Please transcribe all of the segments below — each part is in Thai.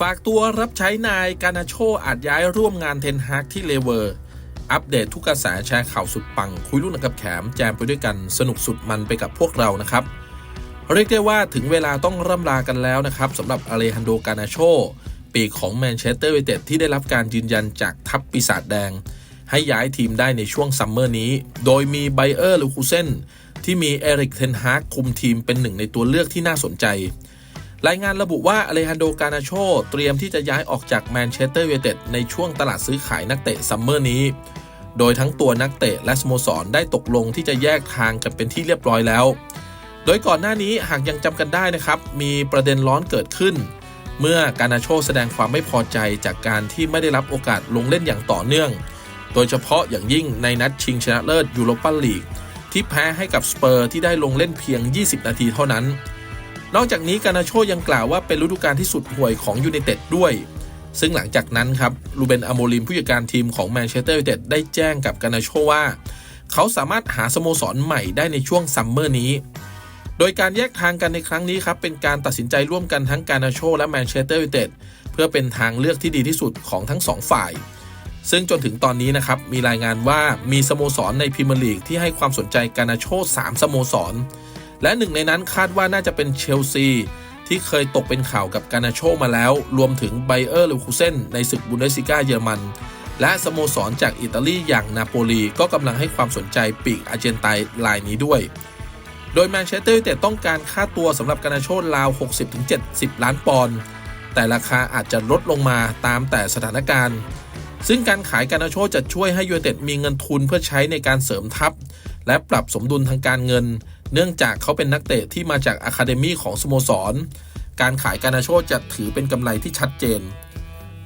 ฝากตัวรับใช้นายกานาโชอาจย้ายร่วมงานเทนฮากที่เลเวอร์ อัปเดตทุกกระแสแชร์ข่าวสุดปัง คุยรุ่นกับแขมแจมไปด้วยกันสนุกสุดมันไปกับพวกเรานะครับ เรียกได้ว่าถึงเวลาต้องร่ำลากันแล้วนะครับสำหรับอเลฮันโดกานาโชปีของแมนเชสเตอร์ยูไนเต็ดที่ได้รับการยืนยันจากทัพปีศาจแดง ให้ย้ายทีมได้ในช่วงซัมเมอร์นี้ โดยมีไบเออร์ลูคูเซนที่มีเอริกเทนฮากคุมทีมเป็นหนึ่งในตัวเลือกที่น่าสนใจ รายงานระบุว่าอเลฮันโดกานาโชเตรียมที่จะย้ายออกจากแมนเชสเตอร์ยูไนเต็ดในช่วงตลาดซื้อขายนักเตะซัมเมอร์นี้ โดยทั้งตัวนักเตะและสโมสรได้ตกลงที่จะแยกทางกันเป็นที่เรียบร้อยแล้ว โดยก่อนหน้านี้หากยังจำกันได้นะครับ มีประเด็นร้อนเกิดขึ้น เมื่อกานาโชแสดงความไม่พอใจจากการที่ไม่ได้รับโอกาสลงเล่นอย่างต่อเนื่อง โดยเฉพาะอย่างยิ่งในนัดชิงชนะเลิศยูโรปาลีกที่แพ้ให้กับสเปอร์ที่ได้ลงเล่นเพียง 20 นาทีเท่านั้น นอกจากนี้กานาโชยังกล่าวว่าเป็นฤดูกาลที่สุดห่วยของยูไนเต็ดด้วย ซึ่งหลังจากนั้นครับลูเบนอโมลิมผู้จัดการทีมของแมนเชสเตอร์ยูไนเต็ดได้แจ้งกับกานาโชว่า เขาสามารถหาสโมสรใหม่ได้ในช่วงซัมเมอร์นี้ โดยการแยกทางกันในครั้งนี้ครับเป็นการตัดสินใจร่วมกันทั้งกานาโชและแมนเชสเตอร์ยูไนเต็ดเพื่อเป็นทางเลือกที่ดีที่สุดของทั้งสองฝ่ายซึ่งจนถึงตอนนี้นะครับ มีรายงานว่ามีสโมสรในพรีเมียร์ลีกที่ให้ความสนใจกานาโช3สโมสร และหนึ่งในนั้นคาดว่าน่าจะเป็นเชลซีที่เคยตกเป็นข่าวกับกานาโชมาแล้ว รวมถึงไบเออร์เลคูเซนในศึกบุนเดสซิก้าเยอรมัน และสโมสรจากอิตาลีอย่างนาโปลีก็กำลังให้ความสนใจปีกอาร์เจนไตน์รายนี้ด้วย โดยแมนเชสเตอร์ยูไนเต็ดต้องการค่าตัวสำหรับกานาโชราว 60-70 ล้านปอนด์แต่ราคาอาจจะลดลงมาตามแต่สถานการณ์ ซึ่งการขายกานาโชจะช่วยให้ยูไนเต็ดมีเงินทุนเพื่อใช้ในการเสริมทัพ และปรับสมดุลทางการเงิน เนื่องจากเขาเป็นนักเตะที่มาจากอะคาเดมีของสโมสร การขายกานาโชจะถือเป็นกำไรที่ชัดเจน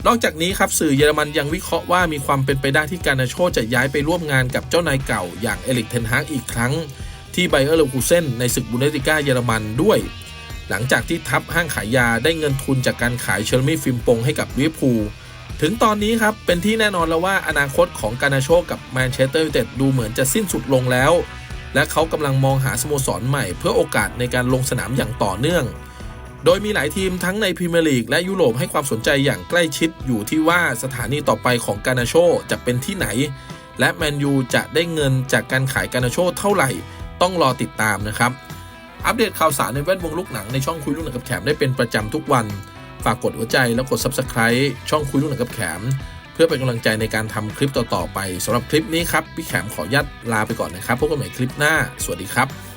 นอกจากนี้ครับสื่อเยอรมันยังวิเคราะห์ว่ามีความเป็นไปได้ที่กานาโชจะย้ายไปร่วมงานกับเจ้านายเก่าอย่างเอลิกเทนฮากอีกครั้ง ที่ไบเออร์เลคูเซนในศึกบุนเดสลิก้าเยอรมันด้วย หลังจากที่ทัพห้างขายยาได้เงินทุนจากการขายเชลมี่ฟิมปงให้กับลิเวอร์พูลถึงตอนนี้ครับ เป็นที่แน่นอนแล้วว่าอนาคตของกานาโชกับแมนเชสเตอร์ยูไนเต็ดดูเหมือนจะสิ้นสุดลงแล้ว และเขากำลังมองหาสโมสรใหม่เพื่อโอกาสในการลงสนามอย่างต่อเนื่อง โดยมีหลายทีมทั้งในพรีเมียร์ลีกและยุโรปให้ความสนใจอย่างใกล้ชิดอยู่ที่ว่าสถานีต่อไปของกานาโชจะเป็นที่ไหน และแมนยูจะได้เงินจากการขายกานาโชเท่าไหร่ ต้องรอติดตามนะครับ อัปเดตข่าวสารในแวดวงลูกหนังในช่องคุยลูกหนังกับแขมได้เป็นประจำทุกวัน ฝากกดหัวใจแล้วกด Subscribe ช่องคุยลูกหนังกับแขม พื่อเป็นกำลังใจในการทำคลิปต่อๆไปสำหรับคลิปนี้ครับพี่แขมขออนุญาตลาไปก่อนนะครับพบกันใหม่คลิปหน้า สวัสดีครับ